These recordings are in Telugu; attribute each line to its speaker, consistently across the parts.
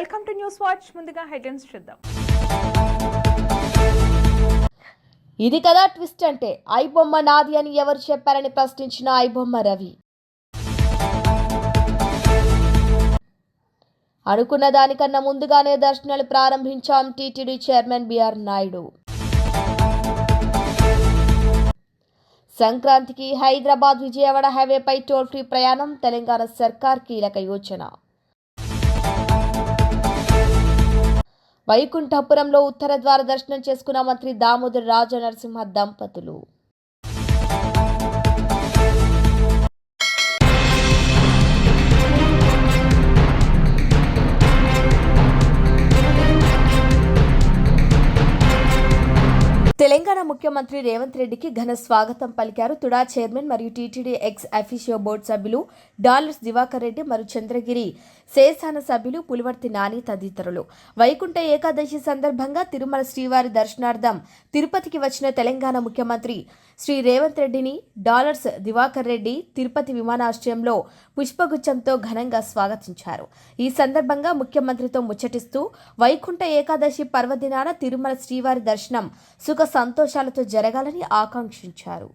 Speaker 1: Welcome to news watch. ముందుగా హెడ్లైన్స్ చూద్దాం.
Speaker 2: ఇది కదా ట్విస్ట్ అంటే ఐబొమ్మ నాది అని ఎవరు చెప్పారని ప్రశ్నించిన ఐబొమ్మ రవి అనుకున్న దానికన్నా ముందుగానే దర్శనాలు ప్రారంభించాం టీటీడీ చైర్మన్ బిఆర్ నాయుడు. సంక్రాంతికి హైదరాబాద్ విజయవాడ హైవేపై టోల్ ఫ్రీ ప్రయాణం తెలంగాణ సర్కార్ కీలక యోచన. వైకుంఠపురంలో ఉత్తర ద్వార దర్శనం చేసుకున్న మంత్రి దామోదర్ రాజ నరసింహ దంపతులు. తెలంగాణ ముఖ్యమంత్రి రేవంత్ రెడ్డికి ఘన స్వాగతం పలికారు. తుడా చైర్మన్ మరియు టీటీడీ ఎక్స్ అఫీషియో బోర్డు సభ్యులు డాలర్స్ దివాకర్ రెడ్డి మరియు చంద్రగిరి శేషాన సభ్యులు పులివర్తి నాని తదితరులు. వైకుంఠ ఏకాదశి సందర్భంగా తిరుమల శ్రీవారి దర్శనార్థం తిరుపతికి వచ్చిన తెలంగాణ ముఖ్యమంత్రి శ్రీ రేవంత్ రెడ్డిని డాలర్స్ దివాకర్ రెడ్డి తిరుపతి విమానాశ్రయంలో పుష్పగుచ్చంతో ఘనంగా స్వాగతించారు. ఈ సందర్భంగా ముఖ్యమంత్రితో ముచ్చటిస్తూ వైకుంఠ ఏకాదశి పర్వదినాన తిరుమల శ్రీవారి దర్శనం సుఖ సంతోషాలతో జరగాలని ఆకాంక్షించారు.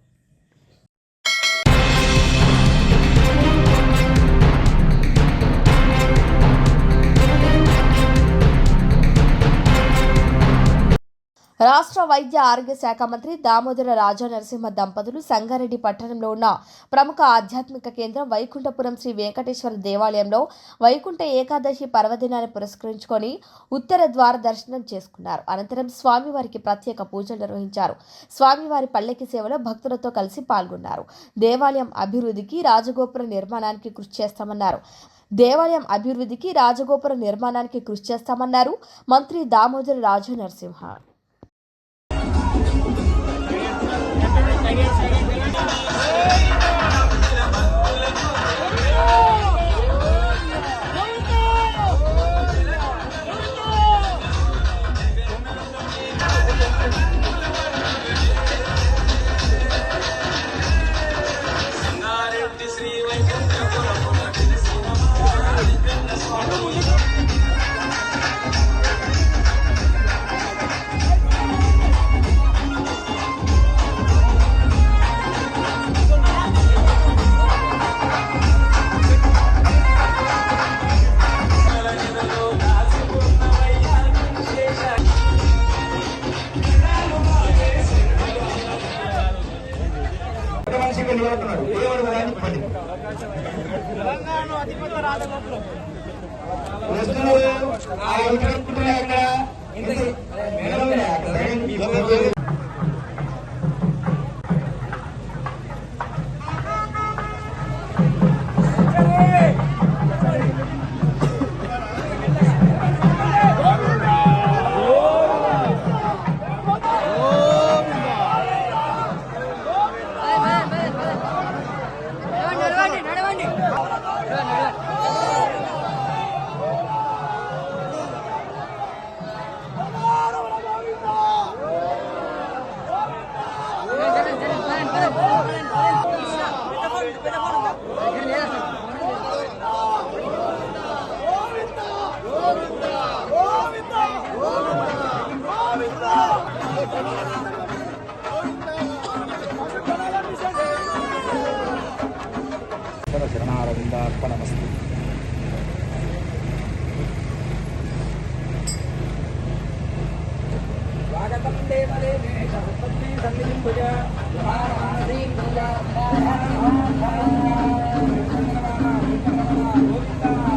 Speaker 2: రాష్ట్ర వైద్య ఆరోగ్య శాఖ మంత్రి దామోదర రాజా నరసింహ దంపతులు సంగారెడ్డి పట్టణంలో ఉన్న ప్రముఖ ఆధ్యాత్మిక కేంద్రం వైకుంఠపురం శ్రీ వెంకటేశ్వర దేవాలయంలో వైకుంఠ ఏకాదశి పర్వదినాన్ని పురస్కరించుకొని ఉత్తర ద్వార దర్శనం చేసుకున్నారు. అనంతరం స్వామివారికి ప్రత్యేక పూజలు నిర్వహించారు. స్వామివారి పల్లెకి సేవలో భక్తులతో కలిసి పాల్గొన్నారు. దేవాలయం అభివృద్ధికి రాజగోపుర నిర్మాణానికి కృషి చేస్తామన్నారు. దేవాలయం అభివృద్ధికి రాజగోపుర నిర్మాణానికి కృషి చేస్తామన్నారు మంత్రి Damodara Raju Narasimha.
Speaker 3: Sangareddy
Speaker 4: Thank you.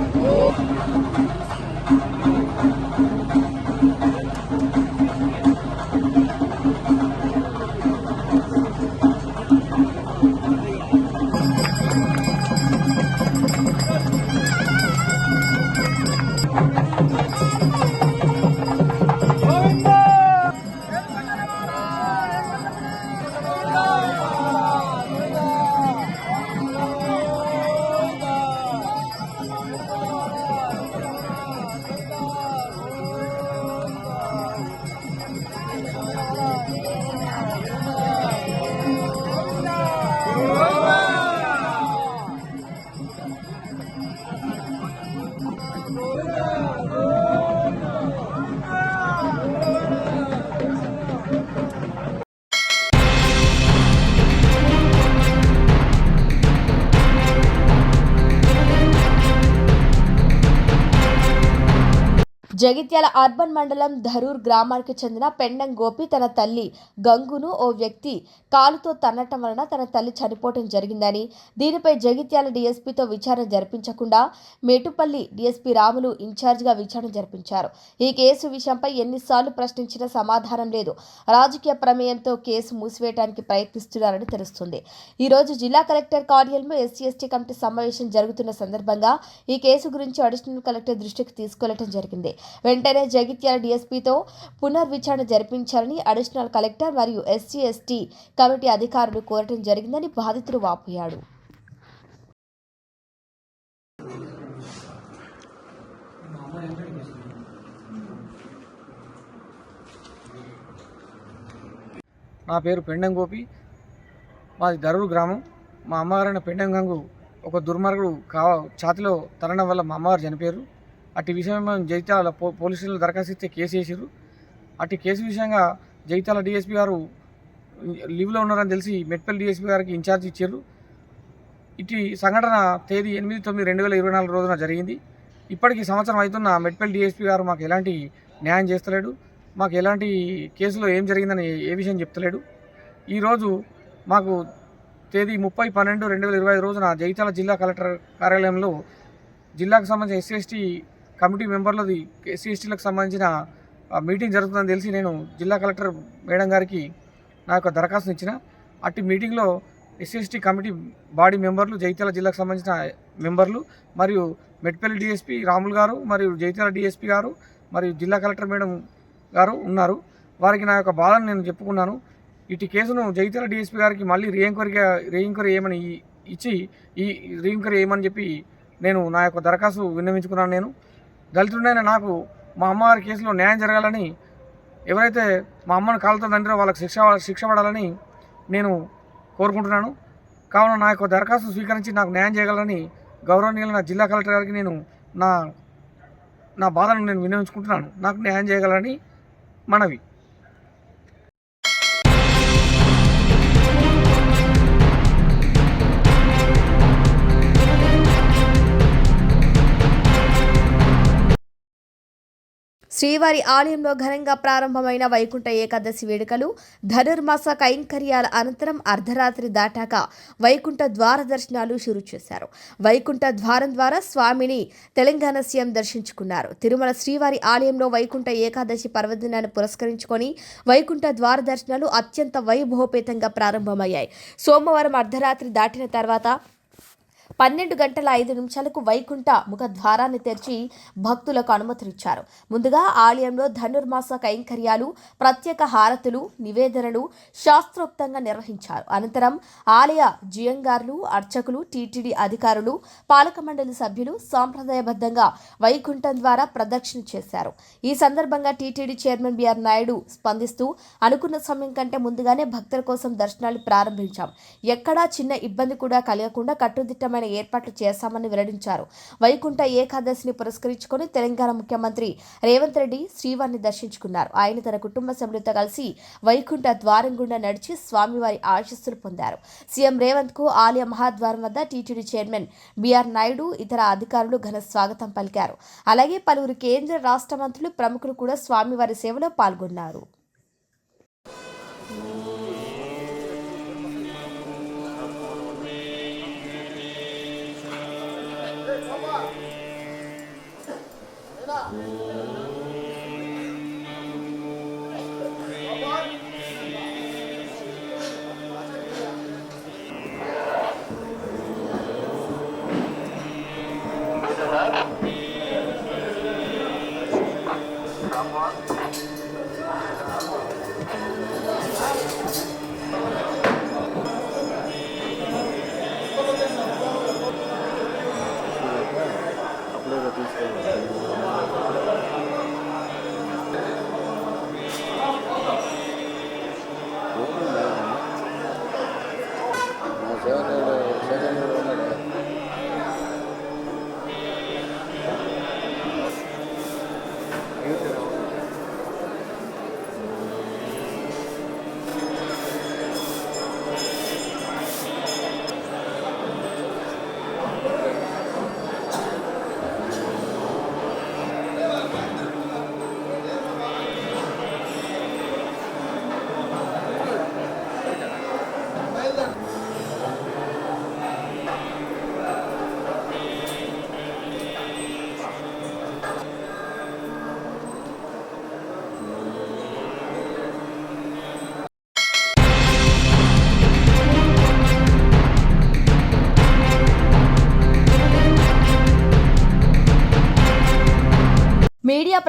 Speaker 2: Jagtial urban మండలం ధరూర్ గ్రామానికి చెందిన పెండం గోపి తన తల్లి గంగును ఓ వ్యక్తి కాలుతో తన్నటం వలన తన తల్లి చనిపోవటం జరిగిందని. దీనిపై జగిత్యాల డీఎస్పీతో విచారణ జరిపించకుండా మేటుపల్లి డీఎస్పీ రాములు ఇన్ఛార్జిగా విచారణ జరిపించారు. ఈ కేసు విషయంపై ఎన్నిసార్లు ప్రశ్నించినా సమాధానం లేదు. రాజకీయ ప్రమేయంతో కేసు మూసివేయడానికి ప్రయత్నిస్తున్నారని తెలుస్తుంది. ఈరోజు జిల్లా కలెక్టర్ కార్యాలయంలో ఎస్సీ ఎస్టీ కమిటీ సమావేశం జరుగుతున్న సందర్భంగా ఈ కేసు గురించి అడిషనల్ కలెక్టర్ దృష్టికి తీసుకెళ్ళడం జరిగింది. వెంటనే జగిత్యాల డీఎస్పీతో పునర్విచారణ జరిపించాలని అడిషనల్ కలెక్టర్ మరియు ఎస్సీ ఎస్టీ కమిటీ అధికారులు కోరటం జరిగిందని బాధితుడు వాపోయాడు.
Speaker 5: నా పేరు పెండం గోపి. మాది దరూరు గ్రామం. మా అమ్మగారైన పెండం గంగు ఒక దుర్మార్గుడు కా ఛాతిలో తరణం వల్ల మా అమ్మగారు చనిపోయారు. అటు విషయంలో జైత్యాల జగిత్యాల పో పోలీసులు దరఖాస్తు ఇస్తే కేసు వేసారు అట్టి కేసు విషయంగా జైత్యాల డిఎస్పీ గారు లీవ్లో ఉన్నారని తెలిసి మెట్పల్లి డిఎస్పీ గారికి ఇన్ఛార్జ్ ఇచ్చారు. ఇటు సంఘటన తేదీ ఎనిమిది తొమ్మిది రెండు వేల ఇరవై నాలుగు రోజున జరిగింది. ఇప్పటికి సంవత్సరం అవుతున్న మెట్పల్లి డిఎస్పీ గారు మాకు ఎలాంటి న్యాయం చేస్తలేడు. మాకు ఎలాంటి కేసులో ఏం జరిగిందని ఏ విషయం చెప్తలేడు. ఈరోజు మాకు తేదీ ముప్పై పన్నెండు రెండు వేల ఇరవై రోజున జగిత్యాల జిల్లా కలెక్టర్ కార్యాలయంలో జిల్లాకు సంబంధించిన ఎస్ఎస్టీ కమిటీ మెంబర్లది ఎస్సీ ఎస్టీలకు సంబంధించిన మీటింగ్ జరుగుతుందని తెలిసి నేను జిల్లా కలెక్టర్ మేడం గారికి నా యొక్క దరఖాస్తు ఇచ్చిన. అట్టి మీటింగ్లో ఎస్సీ ఎస్టీ కమిటీ బాడీ మెంబర్లు జైత్యాల జిల్లాకు సంబంధించిన మెంబర్లు మరియు మెట్పల్లి డిఎస్పీ రాములు గారు మరియు జైత్యాల డిఎస్పీ గారు మరియు జిల్లా కలెక్టర్ మేడం గారు ఉన్నారు. వారికి నా యొక్క బాధను నేను చెప్పుకున్నాను. ఇటు కేసును జైత్యాల డిఎస్పీ గారికి మళ్ళీ రీఎంక్వైరీగా రీఎంక్వైరీ చేయమని ఇచ్చి ఈ రీఎంక్వైరీ చేయమని చెప్పి నేను నా యొక్క దరఖాస్తు విన్నవించుకున్నాను నేను. దళితుడైన నాకు మా అమ్మవారి కేసులో న్యాయం జరగాలని ఎవరైతే మా అమ్మను కాలుతో తండ్రో వాళ్ళకి శిక్ష శిక్ష పడాలని నేను కోరుకుంటున్నాను. కావున నా యొక్క దరఖాస్తు స్వీకరించి నాకు న్యాయం చేయగలని గౌరవనీయులైన జిల్లా కలెక్టర్ గారికి నేను నా నా బాధను నేను వినియోగించుకుంటున్నాను. నాకు న్యాయం చేయగలని మనవి.
Speaker 2: శ్రీవారి ఆలయంలో ఘనంగా ప్రారంభమైన వైకుంఠ ఏకాదశి వేడుకలు ధనుర్మాస కైంకర్యాల అనంతరం అర్ధరాత్రి దాటాక వైకుంఠ ద్వార దర్శనాలు షురు చేశారు. వైకుంఠ ద్వారం ద్వారా స్వామిని తెలంగాణ సీఎం దర్శించుకున్నారు. తిరుమల శ్రీవారి ఆలయంలో వైకుంఠ ఏకాదశి పర్వదినాన్ని పురస్కరించుకొని వైకుంఠ ద్వార దర్శనాలు అత్యంత వైభవపేతంగా ప్రారంభమయ్యాయి. సోమవారం అర్ధరాత్రి దాటిన తర్వాత పన్నెండు గంటల ఐదు నిమిషాలకు వైకుంఠ ముఖ ద్వారాన్ని తెరిచి భక్తులకు అనుమతినిచ్చారు. ముందుగా ఆలయంలో ధనుర్మాస కైంకర్యాలు ప్రత్యేక హారతులు నివేదనలు శాస్త్రోక్తంగా నిర్వహించారు. అనంతరం ఆలయ జియంగార్లు అర్చకులు టీటీడీ అధికారులు పాలక మండలి సభ్యులు సాంప్రదాయబద్ధంగా వైకుంఠం ద్వారా ప్రదక్షిణ చేశారు. ఈ సందర్భంగా టీటీడీ చైర్మన్ బిఆర్ నాయుడు స్పందిస్తూ అనుకున్న సమయం కంటే ముందుగానే భక్తుల కోసం దర్శనాలు ప్రారంభించాం. ఎక్కడా చిన్న ఇబ్బంది కూడా కలగకుండా కట్టుదిట్టమైన ఏర్పాట్లు చేశామని వెల్లడించారు. వైకుంఠ ఏకాదశిని పురస్కరించుకొని తెలంగాణ ముఖ్యమంత్రి రేవంత్ రెడ్డి శ్రీవారిని దర్శించుకున్నారు. ఆయన తన కుటుంబ సభ్యులతో కలిసి వైకుంఠ ద్వారం గుండా నడిచి స్వామివారి ఆశస్సులు పొందారు. సీఎం రేవంత్కు ఆలయ మహాద్వారం వద్ద టీటీడీ చైర్మన్ బిఆర్ నాయుడు ఇతర అధికారులు ఘన స్వాగతం పలికారు. అలాగే పలువురు కేంద్ర రాష్ట్ర మంత్రులు ప్రముఖులు కూడా స్వామివారి సేవలో పాల్గొన్నారు. 음.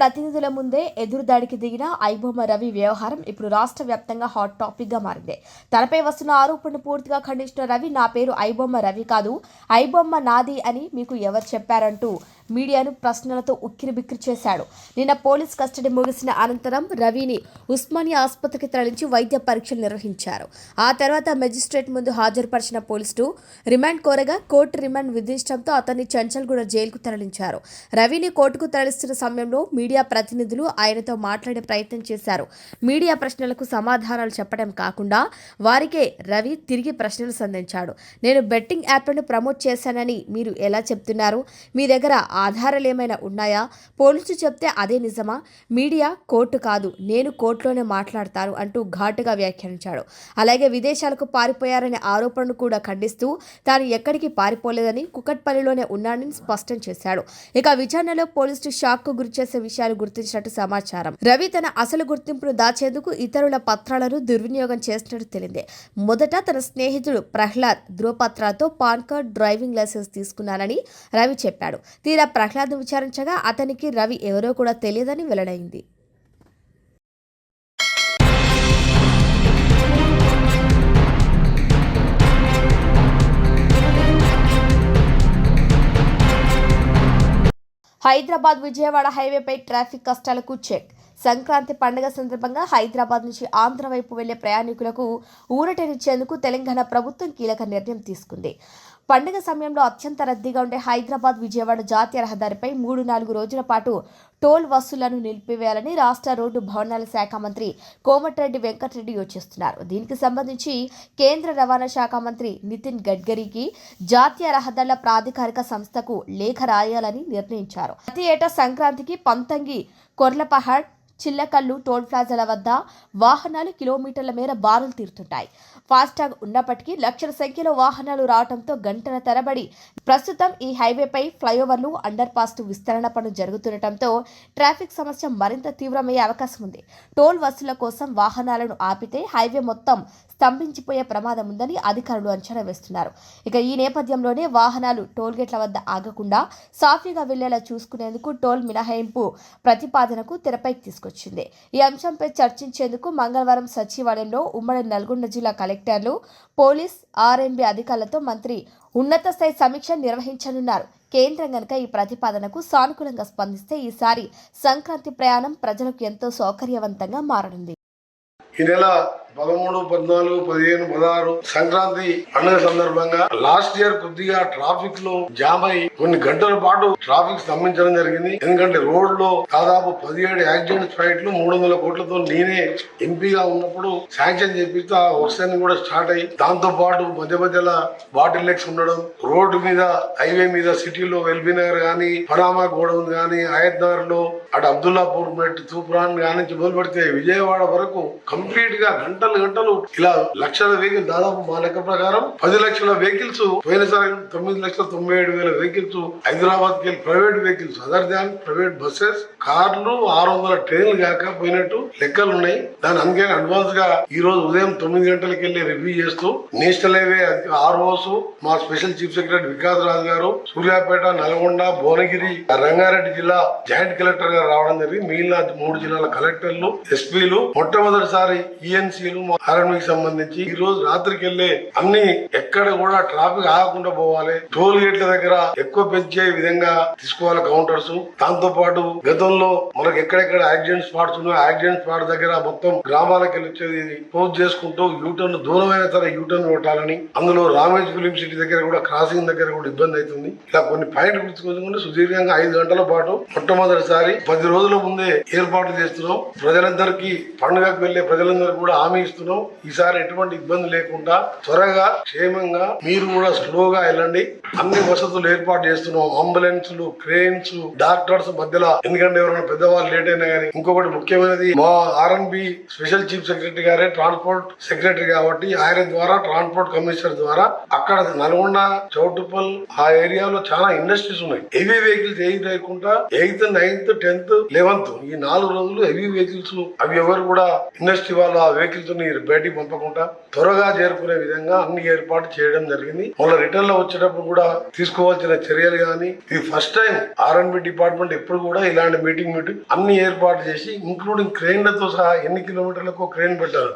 Speaker 2: మీడియా ప్రతినిధుల ముందే ఎదురుదాడికి దిగిన ఐబొమ్మ రవి వ్యవహారం ఇప్పుడు రాష్ట్ర వ్యాప్తంగా హాట్ టాపిక్గా మారింది. తనపై వస్తున్న ఆరోపణను పూర్తిగా ఖండించిన రవి నా పేరు ఐబొమ్మ రవి కాదు ఐబొమ్మ నాది అని మీకు ఎవరు చెప్పారంటూ మీడియాను ప్రశ్నలతో ఉక్కిరిబిక్కిరి చేశాడు. నిన్న పోలీస్ కస్టడీ ముగిసిన అనంతరం రవిని ఉస్మానియా ఆసుపత్రికి తరలించి వైద్య పరీక్షలు నిర్వహించారు. ఆ తర్వాత మెజిస్ట్రేట్ ముందు హాజరుపరిచిన పోలీసులు రిమాండ్ కోరగా కోర్టు రిమాండ్ విధించడంతో అతన్ని చంచల్గూడ జైలుకు తరలించారు. రవిని కోర్టుకు తరలిస్తున్న సమయంలో మీడియా ప్రతినిధులు ఆయనతో మాట్లాడే ప్రయత్నం చేశారు. మీడియా ప్రశ్నలకు సమాధానాలు చెప్పడం కాకుండా వారికే రవి తిరిగి ప్రశ్నలు సంధించాడు. నేను బెట్టింగ్ యాప్లను ప్రమోట్ చేశానని మీరు ఎలా చెప్తున్నారు? మీ దగ్గర ఆధారాలు ఏమైనా ఉన్నాయా? పోలీసులు చెప్తే అదే నిజమా? మీడియా కోర్టు కాదు నేను కోర్టులోనే మాట్లాడతాను అంటూ ఘాటుగా వ్యాఖ్యానించాడు. అలాగే విదేశాలకు పారిపోయారనే ఆరోపణను కూడా ఖండిస్తూ తాను ఎక్కడికి పారిపోలేదని కుకట్పల్లిలోనే ఉన్నానని స్పష్టం చేశాడు. ఇక విచారణలో పోలీసులు షాక్కు గురిచేసే విషయాలు గుర్తించినట్టు సమాచారం. రవి తన అసలు గుర్తింపును దాచేందుకు ఇతరుల పత్రాలను దుర్వినియోగం చేసినట్టు తెలింది. మొదట తన స్నేహితుడు ప్రహ్లాద్ ధృవపత్రాలతో పాన్ కార్డ్ డ్రైవింగ్ లైసెన్స్ తీసుకున్నానని రవి చెప్పాడు. తీరా ప్రహ్లాద్ విచారించగా అతనికి రవి ఎవరో కూడా తెలియదని వెల్లడైంది. హైదరాబాద్ విజయవాడ హైవేపై ట్రాఫిక్ కష్టాలకు చెక్. సంక్రాంతి పండుగ సందర్భంగా హైదరాబాద్ నుంచి ఆంధ్ర వైపు వెళ్ళే ప్రయాణికులకు ఊరటనిచ్చేందుకు తెలంగాణ ప్రభుత్వం కీలక నిర్ణయం తీసుకుంది. పండుగ సమయంలో అత్యంత రద్దీగా ఉండే హైదరాబాద్ విజయవాడ జాతీయ రహదారిపై మూడు నాలుగు రోజుల పాటు టోల్ వసూళ్ళను నిలిపివేయాలని రాష్ట్ర రోడ్డు భవనాల శాఖ మంత్రి కోమటిరెడ్డి వెంకటరెడ్డి యోచిస్తున్నారు. దీనికి సంబంధించి కేంద్ర రవాణా శాఖ మంత్రి నితిన్ గడ్కరీకి జాతీయ రహదారుల ప్రాధికారిక సంస్థకు లేఖ రాయాలని నిర్ణయించారు. ప్రతి ఏటా సంక్రాంతికి పంతంగి కొర్లపహాడ్ చిల్లకల్లు టోల్ ప్లాజాల వద్ద వాహనాలు కిలోమీటర్ల మేర బారులు తీరుతుంటాయి. ఫాస్టాగ్ ఉన్నప్పటికీ లక్షల సంఖ్యలో వాహనాలు రావడంతో గంటల తరబడి ప్రస్తుతం ఈ హైవేపై ఫ్లైఓవర్లు అండర్ పాస్ట్ విస్తరణ పనులు జరుగుతుండటంతో ట్రాఫిక్ సమస్య మరింత తీవ్రమయ్యే అవకాశం ఉంది. టోల్ వసూల కోసం వాహనాలను ఆపితే హైవే మొత్తం స్తంభించిపోయే ప్రమాదం ఉందని అధికారులు అంచనా వేస్తున్నారు. ఇక ఈ నేపథ్యంలోనే వాహనాలు టోల్గేట్ల వద్ద ఆగకుండా సాఫీగా వెళ్ళేలా చూసుకునేందుకు టోల్ మినహాయింపు ప్రతిపాదనకు తెరపైకి తీసుకొచ్చింది. ఈ అంశంపై చర్చించేందుకు మంగళవారం సచివాలయంలో ఉమ్మడి నల్గొండ జిల్లా కలెక్టర్లు పోలీస్ ఆర్ఎండ్బి అధికారులతో మంత్రి ఉన్నత స్థాయి సమీక్ష నిర్వహించనున్నారు. కేంద్రం గనక ఈ ప్రతిపాదనకు సానుకూలంగా స్పందిస్తే ఈసారి సంక్రాంతి ప్రయాణం ప్రజలకు ఎంతో సౌకర్యవంతంగా మారనుంది.
Speaker 6: ఈ నెల పదమూడు పద్నాలుగు పదిహేను పదహారు సంక్రాంతి పండుగ సందర్భంగా లాస్ట్ ఇయర్ కొద్దిగా ట్రాఫిక్లో జామ్ అయి కొన్ని గంటల పాటు ట్రాఫిక్ స్తంభించడం జరిగింది. ఎందుకంటే రోడ్లో దాదాపు పదిహేడు యాక్సిడెంట్ ఫైట్లు మూడు వందల కోట్లతో నేనే ఎంపీగా ఉన్నప్పుడు శాంక్షన్ చేపిస్తే ఆ వర్షాన్ని కూడా స్టార్ట్ అయ్యి దాంతో పాటు మధ్య మధ్యలో బాటిల్ లెక్స్ ఉండడం రోడ్డు మీద హైవే మీద సిటీలో ఎల్బీ నగర్ గానీ పనామా గోడౌన్ గానీ ఆయత్ నగర్లో అటు అబ్దుల్లాపూర్ మెట్ తూప్రాన్ గానీ మొదలు పెడితే విజయవాడ వరకు కంప్లీట్గా గంటలు గంటలు ఇలా లక్షల వెహికల్ దాదాపు మా లెక్క ప్రకారం పది లక్షల వెహికల్స్ పోయినసారి తొమ్మిది లక్షల తొంభై ఏడు వేల వెహికల్స్ హైదరాబాద్కి private vehicles other than private buses కార్లు ఆరు వందల ట్రైన్లు కాక పోయినట్టు లెక్కలు ఉన్నాయి. దాని అందుకని అడ్వాన్స్గా ఈ రోజు ఉదయం తొమ్మిది గంటలకు వెళ్ళి రివ్యూ చేస్తూ నేషనల్ హైవే ఆర్ఓస్ మా special chief secretary Vikas Raju garu Suryapet Nalgonda Bhuvanagiri Rangareddy జిల్లా జాయింట్ కలెక్టర్ గారు రావడం జరిగింది. మిగిలిన మూడు జిల్లాల కలెక్టర్లు ఎస్పీలు మొట్టమొదటిసారి ఈఎన్సీ ఈఎన్సీలు ఆర్ఎంకి సంబంధించి ఈ రోజు రాత్రికి వెళ్ళే అన్ని ఎక్కడ కూడా ట్రాఫిక్ ఆగకుండా పోవాలి. టోల్ గేట్ల దగ్గర ఎక్కువ పెంచే విధంగా తీసుకోవాలి కౌంటర్స్. దాంతో పాటు గతంలో మనకు ఎక్కడెక్కడ యాక్సిడెంట్ స్పాట్స్ ఉన్నాయో యాక్సిడెంట్ స్పాట్ దగ్గర మొత్తం గ్రామాలకు వెళ్ళి వచ్చేది పోస్ట్ చేసుకుంటూ యూటర్న్ దూరమైన సరే యూటర్న్ కొట్టాలని. అందులో రామేజ్ ఫిలిం సిటీ దగ్గర కూడా క్రాసింగ్ దగ్గర కూడా ఇబ్బంది అవుతుంది. ఇలా కొన్ని పాయింట్ గుర్తుకొచ్చుకుంటే సుదీర్ఘంగా ఐదు గంటల పాటు మొట్టమొదటిసారి పది రోజుల ముందే ఏర్పాటు చేస్తున్నాం. ప్రజలందరికీ పండుగకు వెళ్ళే ప్రజలందరూ కూడా హామీ ఇస్తున్నాం ఈసారి ఎటువంటి ఇబ్బంది లేకుండా త్వరగా క్షేమంగా మీరు కూడా స్లోగా వెళ్ళండి. అన్ని వసతులు ఏర్పాటు చేస్తున్నాం. అంబులెన్స్లు క్రేన్స్ డాక్టర్స్ మధ్యలో. ఎందుకంటే ఎవరైనా పెద్దవాళ్ళు లేట్ అయినా కానీ ఇంకొకటి ముఖ్యమైనది మా R and B special chief secretary గారే ట్రాన్స్పోర్ట్ సెక్రటరీ కాబట్టి ఆయన ద్వారా ట్రాన్స్పోర్ట్ కమిషనర్ ద్వారా అక్కడ నల్గొండ చౌటుప్పల్ ఆ ఏరియాలో చాలా ఇండస్ట్రీస్ ఉన్నాయి. హెవీ వెహికల్స్ ఏవి లేకుండా ఎయిత్ నైన్త్ టెన్త్ లెవెన్త్ ఈ నాలుగు రోజులు హెవీ వెహికల్స్ అవి ఎవరు కూడా ఇండస్ట్రీ వాళ్ళు ఆ వెహికల్స్ వెహికల్స్ బయటికి పంపకుండా త్వరగా చేరుకునే విధంగా అన్ని ఏర్పాటు చేయడం జరిగింది. మళ్ళీ రిటర్న్లో వచ్చేటప్పుడు కూడా తీసుకోవాల్సిన చర్యలు కానీ ఇది ఫస్ట్ టైం ఆర్ఎన్బి డిపార్ట్మెంట్ ఎప్పుడు కూడా ఇలాంటి మీటింగ్ మీటింగ్ అన్ని ఏర్పాటు చేసి ఇంక్లూడింగ్ క్రెయిన్లతో సహా ఎన్ని కిలోమీటర్లకు క్రెయిన్ పెట్టారు.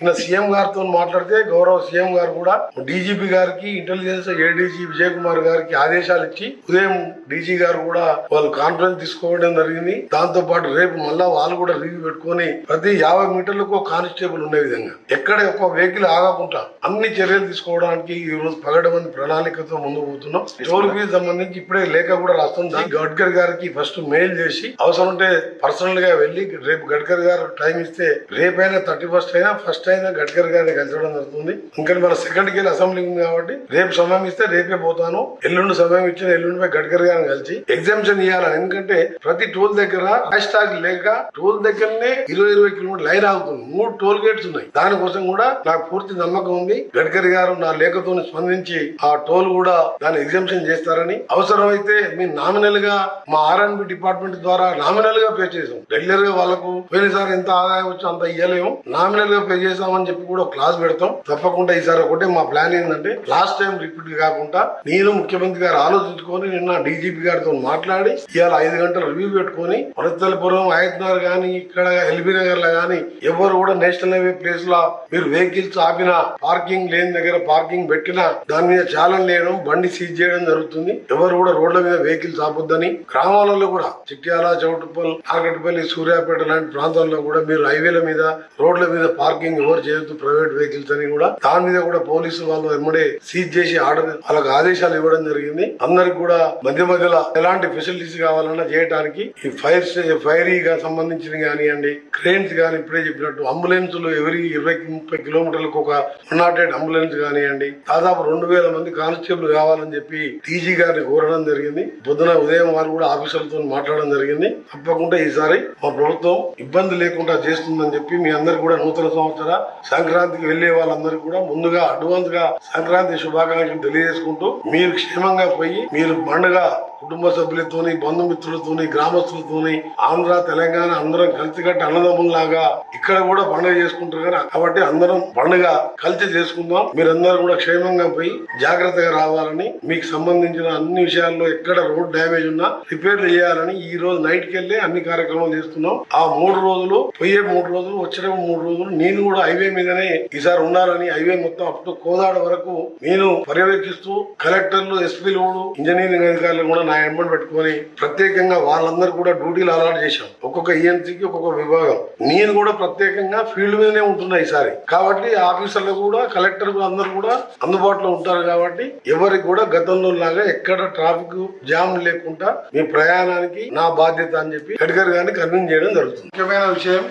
Speaker 6: నిన్న సీఎం గారితో మాట్లాడితే గౌరవ సీఎం గారు కూడా డీజీపీ గారికి ఇంటెలిజెన్స్ ఏడీజీ విజయ్ కుమార్ గారికి ఆదేశాలు ఇచ్చి ఉదయం డీజీ గారు కూడా వాళ్ళు కాన్ఫరెన్స్ తీసుకోవడం జరిగింది. దాంతో పాటు రేపు మళ్ళా వాళ్ళు కూడా రివ్యూ పెట్టుకొని ప్రతి యాభై మీటర్లకు కానిస్టేబుల్ ఉండే విధంగా. ఎక్కడ ఒక వెహికల్ ఆగకుండా అన్ని చర్యలు తీసుకోవడానికి ఈ రోజు పగడమని ప్రణాళికతో ముందుకు పోతున్నాం. టోల్ ఫీజు సంబంధించి ఇప్పుడే లేఖ కూడా రాస్తుంది గడ్కర్ గారికి ఫస్ట్ మెయిల్ చేసి అవసరం ఉంటే పర్సనల్గా వెళ్ళి రేపు గడ్కర్ గారు టైం ఇస్తే రేపైనా థర్టీ ఫస్ట్ అయినా ఫస్ట్ అయినా గడ్కర్ గారిని కలిసడం జరుగుతుంది. ఇంకా మన సెకండ్కి అసెంబ్లీ ఉంది కాబట్టి రేపు సమయం ఇస్తే రేపే పోతాను. ఎల్లుండి సమయం ఇచ్చిన ఎల్లుండి గడ్కర్ గారిని కలిసి ఎగ్జామ్షన్ ఇవ్వాలని ఎందుకంటే ప్రతి టోల్ దగ్గర హ్యాష్ ట్యాగ్ లేక టోల్ దగ్గరనే ఇరవై ఇరవై కిలోమీటర్ లైన్ ఆగుతుంది. మూడు టోల్ గేట్స్ ఉన్నాయి. దానికోసం కూడా నాకు పూర్తి నమ్మకం ఉంది. గడ్కరీ గారు నా లేఖతో స్పందించి ఆ టోల్ కూడా దాన్ని ఎగ్జామ్షన్ చేస్తారని. అవసరమైతే మీ నామినల్గా మా ఆర్ఎన్బి డిపార్ట్మెంట్ ద్వారా నామినల్గా పే చేసాం రెగ్యులర్గా వాళ్ళకు పోయినసారి ఎంత ఆదాయం వచ్చి అంత ఇయ్యలేము. నామినల్గా పే చేసామని చెప్పి కూడా క్లాస్ పెడతాం. తప్పకుండా ఈసారి ఒకటే మా ప్లాన్ ఏంటంటే లాస్ట్ టైం రిపీట్ కాకుండా నేను ముఖ్యమంత్రి గారు ఆలోచించుకొని నిన్న డీజీపీ గారితో మాట్లాడి ఇవాళ ఐదు గంటల రివ్యూ పెట్టుకొని వనస్థలపురం ఆయత్నగర్ గానీ ఇక్కడ ఎల్బీ నగర్లో గానీ ఎవరు కూడా నేషనల్ హైవే ప్లేస్లో మీరు వెహికల్స్ ఆపిన పార్కింగ్ లేని దగ్గర పార్కింగ్ పెట్టినా దాని మీద చాలన్ లేయడం బండి సీజ్ చేయడం జరుగుతుంది. ఎవరు కూడా రోడ్ల మీద వెహికల్స్ ఆపొద్దని గ్రామాలలో కూడా చిట్యాల చౌటుపల్ నాగటిపల్లి సూర్యాపేట లాంటి ప్రాంతాల్లో కూడా మీరు హైవేల మీద రోడ్ల మీద పార్కింగ్ ఎవరు చేయొద్దు ప్రైవేట్ వెహికల్స్ అని కూడా దాని మీద కూడా పోలీసు వాళ్ళు ఎమ్మడే సీజ్ చేసి ఆర్డర్ వాళ్ళకి ఆదేశాలు ఇవ్వడం జరిగింది. అందరికి కూడా మధ్య మధ్యలో ఎలాంటి ఫెసిలిటీస్ కావాలన్నా చేయడానికి ఈ ఫైర్ ఫైర్గా సంబంధించిన కానివ్వండి క్రేన్స్ కానీ ఇప్పుడే చెప్పినట్టు అంబులెన్స్లు ఎవరి ఇరవై ముప్పై కిలోమీటర్లకు ఒక వన్ నాట్ ఎయిట్ అంబులెన్స్ కానివ్వండి దాదాపు రెండు వేల మంది కానిస్టేబుల్ కావాలని చెప్పి టీజీ గారిని కోరడం జరిగింది. పొద్దున ఉదయం వారు కూడా ఆఫీసర్లతో మాట్లాడడం జరిగింది. తప్పకుండా ఈసారి మా ప్రభుత్వం ఇబ్బంది లేకుండా చేస్తుందని చెప్పి మీ అందరు కూడా నూతన సంవత్సర సంక్రాంతికి వెళ్ళే వాళ్ళందరికీ కూడా ముందుగా అడ్వాన్స్గా సంక్రాంతి శుభాకాంక్షలు తెలియజేసుకుంటూ మీరు క్షేమంగా పోయి మీరు పండుగ కుటుంబ సభ్యులతోని బంధుమిత్రులతోని గ్రామస్తులతోని ఆంధ్ర తెలంగాణ అందరం కలిసికట్టి అన్నదమ్ముల్లాగా ఇక్కడ కూడా పండుగ చేసుకుంటారు కదా. కాబట్టి అందరం పండుగ కలిసి చేసుకుందాం. మీరందరూ కూడా క్షేమంగా పోయి జాగ్రత్తగా రావాలని మీకు సంబంధించిన అన్ని విషయాల్లో ఎక్కడ రోడ్ డ్యామేజ్ ఉన్నా రిపేర్ చేయాలని ఈ రోజు నైట్కి అన్ని కార్యక్రమాలు చేస్తున్నాం. ఆ మూడు రోజులు పోయే మూడు రోజులు వచ్చే మూడు రోజులు నేను కూడా హైవే మీదనే ఈసారి ఉండాలని హైవే మొత్తం అప్ టు కోదాడ వరకు నేను పర్యవేక్షిస్తూ కలెక్టర్లు ఎస్పీలు ఇంజనీరింగ్ అధికారులు కూడా నా ఎంబడి పెట్టుకొని ప్రత్యేకంగా వాళ్ళందరూ కూడా డ్యూటీలు అలాట్ చేశాం. ఒక్కొక్క ఈఎన్సీకి ఒక్కొక్క విభాగం. నేను కూడా ప్రత్యేకంగా ఫీల్డ్ మీదనే ఉంటున్నా ఈసారి. కాబట్టి ఆఫీసర్లు కూడా కలెక్టర్ అందరూ కూడా అందుబాటులో ఉంటారు కాబట్టి ఎవరికి కూడా గతంలో లాగా ఎక్కడ ట్రాఫిక్ జామ్ లేకుండా మీ ప్రయాణానికి నా బాధ్యత అని చెప్పి గడ్కరీ గారిని కన్విన్స్ చేయడం జరుగుతుంది. ముఖ్యమైన విషయం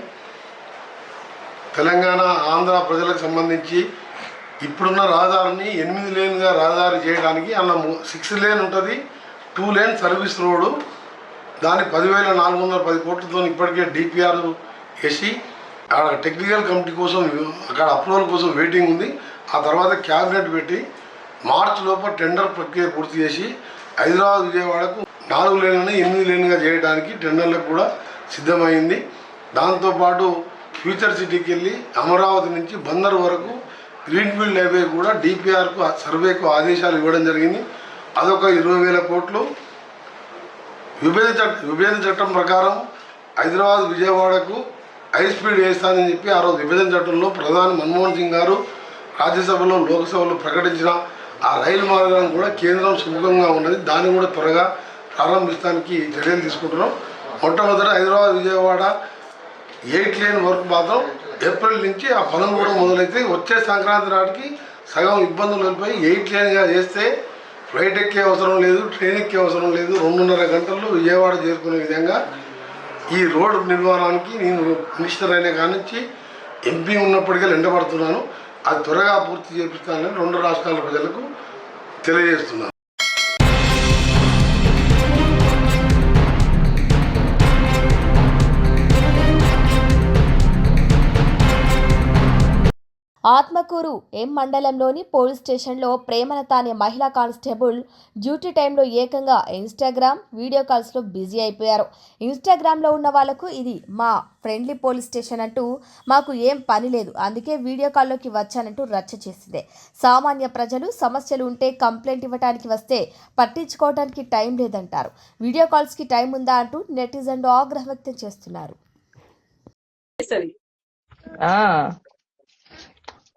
Speaker 6: తెలంగాణ ఆంధ్ర ప్రజలకు సంబంధించి ఇప్పుడున్న రహదారిని ఎనిమిది లేన్గా రహదారి చేయడానికి అన్న సిక్స్ లేన్ ఉంటుంది. Two lane service road. దాని పదివేల నాలుగు వందల పది కోట్లతో ఇప్పటికే డిపిఆర్ వేసి అక్కడ టెక్నికల్ కమిటీ కోసం అక్కడ అప్రూవల్ కోసం వెయిటింగ్ ఉంది. ఆ తర్వాత క్యాబినెట్ పెట్టి మార్చి లోపల టెండర్ ప్రక్రియ పూర్తి చేసి హైదరాబాద్ విజయవాడకు నాలుగు లేన్లని ఎనిమిది లేన్గా చేయడానికి టెండర్లకు కూడా సిద్ధమైంది. దాంతోపాటు ఫ్యూచర్ సిటీకి వెళ్ళి అమరావతి నుంచి బందర్ వరకు గ్రీన్ఫీల్డ్ హైవే కూడా డిపిఆర్కు సర్వేకు ఆదేశాలు ఇవ్వడం జరిగింది. అదొక ఇరవై వేల కోట్లు. విభజన చట్టం విభజన చట్టం ప్రకారం హైదరాబాద్ విజయవాడకు హై స్పీడ్ వేస్తానని చెప్పి ఆ రోజు విభజన చట్టంలో ప్రధాని మన్మోహన్ సింగ్ గారు రాజ్యసభలో లోక్సభలో ప్రకటించిన ఆ రైలు మార్గాన్ని కూడా కేంద్రం సుముఖంగా ఉన్నది. దాన్ని కూడా త్వరగా ప్రారంభించడానికి చర్యలు తీసుకుంటున్నాం. మొట్టమొదట Hyderabad Vijayawada eight lane work మాత్రం ఏప్రిల్ నుంచి ఆ పనులు కూడా మొదలైతే వచ్చే సంక్రాంతి నాటికి సగం ఇబ్బందులు వెళ్ళిపోయి ఎయిట్ లేన్గా చేస్తే ఫ్లైట్ ఎక్కే అవసరం లేదు ట్రైన్ ఎక్కే అవసరం లేదు. రెండున్నర గంటల్లో విజయవాడ చేరుకునే విధంగా ఈ రోడ్డు నిర్మాణానికి నేను మినిస్టర్ అయిన కానించి ఎంపీ ఉన్నప్పటికీ ఎండబడుతున్నాను అది త్వరగా పూర్తి చేపిస్తానని రెండు రాష్ట్రాల ప్రజలకు తెలియజేస్తున్నాను.
Speaker 2: ఆత్మకూరు ఎం మండలంలోని పోలీస్ స్టేషన్లో ప్రేమలత అనే మహిళా కానిస్టేబుల్ డ్యూటీ టైంలో ఏకంగా ఇన్స్టాగ్రామ్ వీడియో కాల్స్లో బిజీ అయిపోయారు. ఇన్స్టాగ్రామ్లో ఉన్న వాళ్ళకు ఇది మా ఫ్రెండ్లీ పోలీస్ స్టేషన్ అంటూ మాకు ఏం పని లేదు. అందుకే వీడియో కాల్లోకి వచ్చానంటూ రచ్చ చేసిందే. సామాన్య ప్రజలు సమస్యలు ఉంటే కంప్లైంట్ ఇవ్వడానికి వస్తే పట్టించుకోవడానికి టైం లేదంటారు. వీడియో కాల్స్కి టైం ఉందా అంటూ నెటిజన్లు ఆగ్రహం వ్యక్తం చేస్తున్నారు.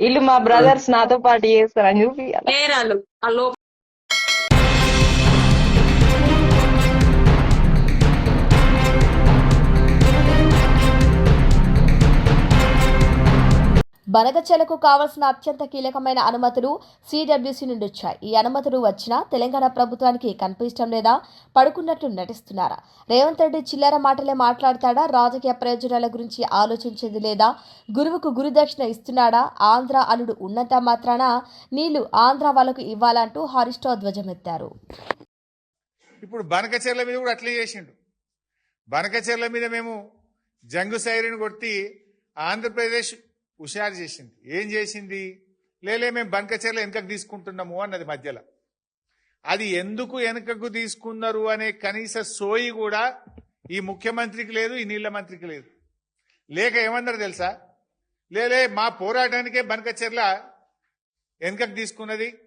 Speaker 7: వీళ్ళు మా బ్రదర్స్ నాతో పాటు చేస్తారని చూపి
Speaker 2: బనగచెలకు కావాల్సిన అత్యంత కీలకమైన అనుమతులు సిడబ్ల్యూసీ నుండి వచ్చాయి. ఈ అనుమతులు వచ్చినా తెలంగాణ ప్రభుత్వానికి కనిపించడం లేదా పడుకున్నట్లు నటిస్తున్నారా? రేవంత్ రెడ్డి చిల్లర మాటలే మాట్లాడతాడా? రాజకీయ ప్రయోజనాల గురించి ఆలోచించేది లేదా? గురువుకు గురుదక్షిణ ఇస్తున్నాడా? ఆంధ్ర అనుడు ఉన్నంత మాత్రాన నీళ్ళు ఆంధ్ర వాళ్ళకు ఇవ్వాలంటూ హరిష్టో ధ్వజమెత్తారు.
Speaker 8: ఇప్పుడు బనకచెర్ల మీద కూడా అట్లే చేసిండు. బనకచెర్ల మీద మేము జంగు సైరిని కొట్టి ఆంధ్రప్రదేశ్ హుషారు చేసింది. ఏం చేసింది? లేలే మేము బనకచెర్ల వెనకకు తీసుకుంటున్నాము అన్నది మధ్యలో. అది ఎందుకు వెనుకకు తీసుకున్నారు అనే కనీస సోయి కూడా ఈ ముఖ్యమంత్రికి లేదు ఈ నీళ్ళ మంత్రికి లేదు. లేక ఏమన్నారు తెలుసా? లేలే మా పోరాటానికే బనకచెర్ల వెనుకకు తీసుకున్నది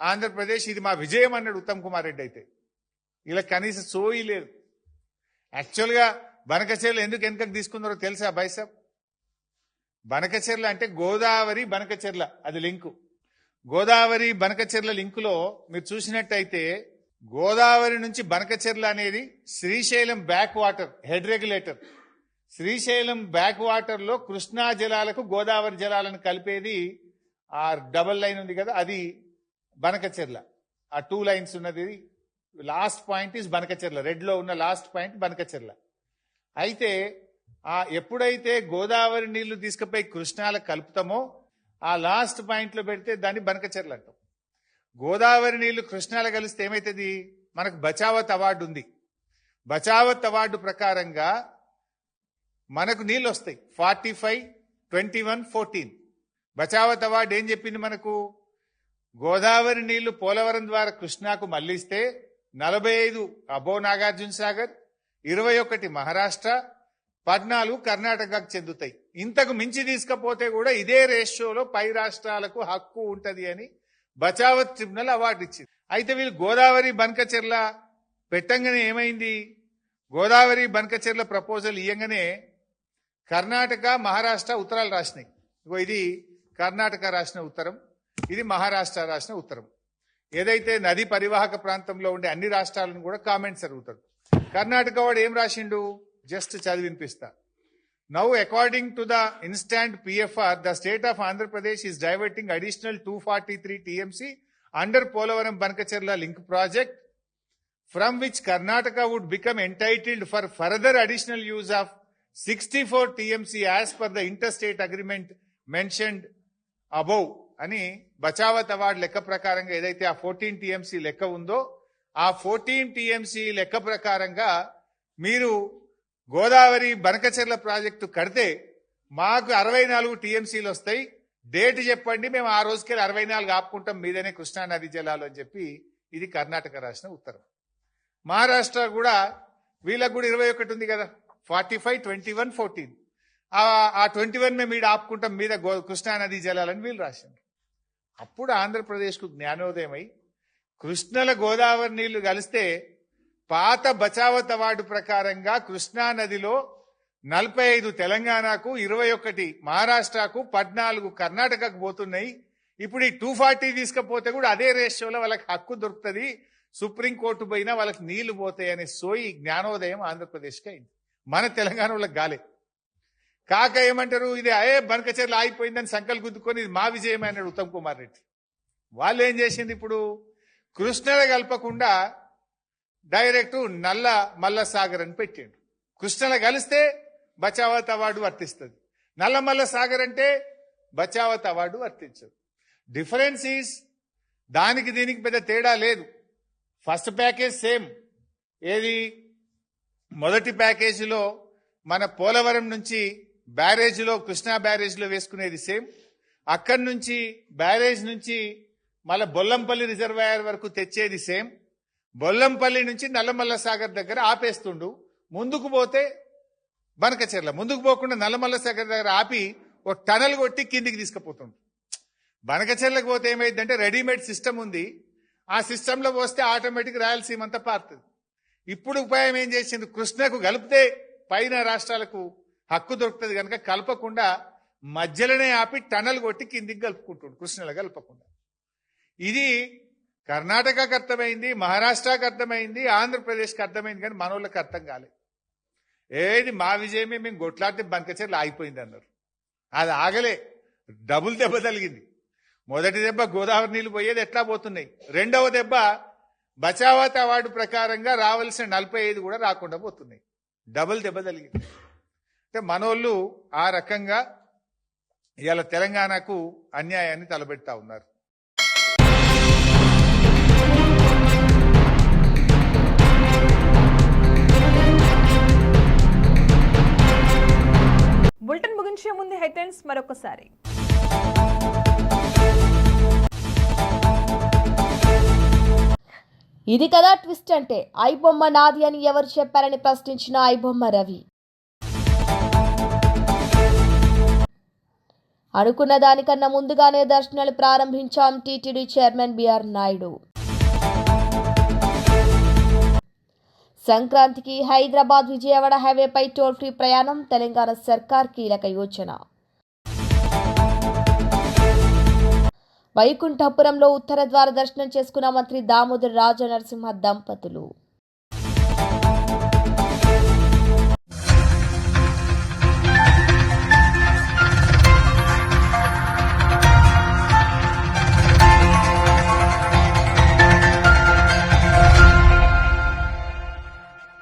Speaker 8: ఆంధ్రప్రదేశ్ ఇది మా విజయం అన్నాడు ఉత్తమ్ కుమార్ రెడ్డి అయితే. ఇలా కనీస సోయి లేదు. యాక్చువల్గా బనకచెర్లు ఎందుకు వెనుకకు తీసుకున్నారో తెలుసా బైసాబ్? బనకచెర్ల అంటే గోదావరి బనకచెర్ల అది లింకు. గోదావరి బనకచెర్ల లింకులో మీరు చూసినట్టయితే గోదావరి నుంచి బనకచెర్ల అనేది Srisailam back water head regulator. Srisailam back వాటర్లో కృష్ణా జలాలకు గోదావరి జలాలను కలిపేది ఆ డబల్ లైన్ ఉంది కదా అది బనకచెర్ల. ఆ టూ లైన్స్ ఉన్నది. Last point is Banakacherla. రెడ్లో ఉన్న లాస్ట్ పాయింట్ బనకచెర్ల. అయితే ఆ ఎప్పుడైతే గోదావరి నీళ్ళు తీసుకుపోయి కృష్ణాలకు కలుపుతామో ఆ లాస్ట్ పాయింట్లో పెడితే దాన్ని బనకచెర్ల అంటాం. గోదావరి నీళ్ళు కృష్ణాలు కలిస్తే ఏమైతుంది? మనకు బచావత్ అవార్డు ఉంది. బచావత్ అవార్డు ప్రకారంగా మనకు నీళ్ళు వస్తాయి. Forty five twenty one fourteen. Bachawat award ఏం చెప్పింది మనకు? గోదావరి నీళ్ళు పోలవరం ద్వారా కృష్ణాకు మళ్ళిస్తే నలభై ఐదు అబో నాగార్జున సాగర్ ఇరవై ఒకటి మహారాష్ట్ర పద్నాలుగు కర్ణాటకకు చెందుతాయి. ఇంతకు మించి తీసుకపోతే కూడా ఇదే రేషియోలో పై రాష్ట్రాలకు హక్కు ఉంటది అని బచావత్ ట్రిబ్యునల్ అవార్డు ఇచ్చింది. అయితే వీళ్ళు గోదావరి బనకచెర్ల పెట్టంగానే ఏమైంది? గోదావరి బనకచెర్ల ప్రపోజల్ ఇయ్యంగానే కర్ణాటక మహారాష్ట్ర ఉత్తరాలు రాసినాయి. ఇగో ఇది కర్ణాటక రాసిన ఉత్తరం ఇది మహారాష్ట్ర రాసిన ఉత్తరం. ఏదైతే నది పరివాహక ప్రాంతంలో ఉండే అన్ని రాష్ట్రాలను కూడా కామెంట్స్ అడుగుతాడు కర్ణాటక వాడు ఏం రాసిండు? Just చదివినిపిస్తా now according to the instant PFR the state of Andhra Pradesh is diverting additional two forty three TMC under Polavaram Banakacherla link project from which Karnataka would become entitled for further additional use of 64 TMC as per the interstate agreement mentioned above. అని బచావత్ అవార్డు లెక్క ప్రకారంగా ఏదైతే ఆ ఫోర్టీన్ టీఎంసీ లెక్క ఉందో ఆ ఫోర్టీన్ టీఎంసీ లెక్క ప్రకారంగా మీరు గోదావరి బనకచెర్ల ప్రాజెక్టు కడితే మాకు అరవై నాలుగు టీఎంసీలు వస్తాయి. డేట్ చెప్పండి మేము ఆ రోజుకెళ్ళి అరవై నాలుగు ఆపుకుంటాం మీదనే కృష్ణా నది జలాలు అని చెప్పి ఇది కర్ణాటక రాసిన ఉత్తరం. మహారాష్ట్ర కూడా వీళ్ళకు కూడా ఇరవై ఒకటి ఉంది కదా forty five twenty one fourteen. ఆ ట్వంటీ వన్ మేము ఈడ ఆపుకుంటాం మీద గో- కృష్ణా నదీ జలాలని వీళ్ళు రాసిండ్రు అప్పుడు ఆంధ్రప్రదేశ్కు జ్ఞానోదయమై కృష్ణల గోదావరి నీళ్ళు కలిస్తే పాత బచావత్ అవార్డు ప్రకారంగా కృష్ణా నదిలో నలభై ఐదు తెలంగాణకు ఇరవై ఒకటి మహారాష్ట్రకు పద్నాలుగు కర్ణాటకకు పోతున్నాయి. ఇప్పుడు ఈ టూ ఫార్టీ తీసుకపోతే కూడా అదే రేషియోలో వాళ్ళకి హక్కు దొరుకుతుంది. సుప్రీంకోర్టు పోయినా వాళ్ళకి నీళ్ళు పోతాయి అనే సోయి జ్ఞానోదయం ఆంధ్రప్రదేశ్కి అయింది. మన తెలంగాణ వాళ్ళకి గాలే. కాక ఏమంటారు ఇది అయే బనకచర్లు ఆగిపోయిందని సంకల్ గుద్దుకొని ఇది మా విజయం అన్నాడు ఉత్తమ్ కుమార్ రెడ్డి. వాళ్ళు ఏం చేసింది ఇప్పుడు? కృష్ణల కలపకుండా డైరెక్ట్ నల్ల మల్లసాగర్ అని పెట్టిండు. కృష్ణల కలిస్తే బచావత్ అవార్డు వర్తిస్తుంది. నల్లమల్ల సాగర్ అంటే బచావత్ అవార్డు వర్తించదు. డిఫరెన్స్ ఈస్ దానికి దీనికి పెద్ద తేడా లేదు. First package same. ఏది? మొదటి ప్యాకేజీలో మన పోలవరం నుంచి బ్యారేజ్లో కృష్ణా బ్యారేజ్లో వేసుకునేది సేమ్. అక్కడి నుంచి బ్యారేజ్ నుంచి మళ్ళీ బొల్లంపల్లి రిజర్వాయర్ వరకు తెచ్చేది సేమ్. బొల్లంపల్లి నుంచి నల్లమల్ల సాగర్ దగ్గర ఆపేస్తుండు. ముందుకు పోతే బనకచెర్ల ముందుకు పోకుండా నల్లమల్ల సాగర్ దగ్గర ఆపి ఒక టనల్ కొట్టి కిందికి తీసుకుపోతుండు. బనకచెర్లకు పోతే ఏమైందంటే రెడీమేడ్ సిస్టమ్ ఉంది. ఆ సిస్టంలో పోస్తే ఆటోమేటిక్ రాయలసీమ అంతా పారుతుంది. ఇప్పుడు ఉపాయం ఏం చేసింది కృష్ణకు కలిపితే పైన రాష్ట్రాలకు హక్కు దొరుకుతుంది కనుక కలపకుండా మధ్యలోనే ఆపి టనల్ కొట్టి కిందికి కలుపుకుంటుండు. కృష్ణలో కలపకుండా. ఇది కర్ణాటకకు అర్థమైంది మహారాష్ట్రకు అర్థమైంది ఆంధ్రప్రదేశ్కి అర్థమైంది కానీ మనోళ్ళకి అర్థం కాలేదు. ఏది మా విజయమే మేము కొట్లాడితే బంకచర్లు ఆగిపోయింది అన్నారు. అది ఆగలే. డబుల్ దెబ్బ తగిలింది. మొదటి దెబ్బ గోదావరి నీళ్ళు పోయేది ఎట్లా పోతున్నాయి? రెండవ దెబ్బ బచావత్ అవార్డు ప్రకారంగా రావాల్సిన నలభై ఐదు కూడా రాకుండా పోతున్నాయి. డబుల్ దెబ్బ తగిలింది. అంటే మనోళ్ళు ఆ రకంగా ఇవాళ తెలంగాణకు అన్యాయాన్ని తలబెడతా ఉన్నారు.
Speaker 1: బులెటిన్ ముగించే ముందు హెడ్లైన్స్ మరొకసారి.
Speaker 2: ఇది కదా ట్విస్ట్ అంటే ఐబొమ్మ నాది అని ఎవరు చెప్పారని ప్రశ్నించిన ఐబొమ్మ రవి. అనుకున్న దానికన్నా ముందుగానే దర్శనాలు ప్రారంభించాం టీటీడీ చైర్మన్ బిఆర్ నాయుడు. సంక్రాంతికి హైదరాబాద్ విజయవాడ హైవేపై టోల్ ఫ్రీ ప్రయాణం తెలంగాణ సర్కార్ కీలక యోచన. వైకుంఠపురంలో ఉత్తర ద్వార దర్శనం చేసుకున్న మంత్రి దామోదర్ రాజ నరసింహ దంపతులు.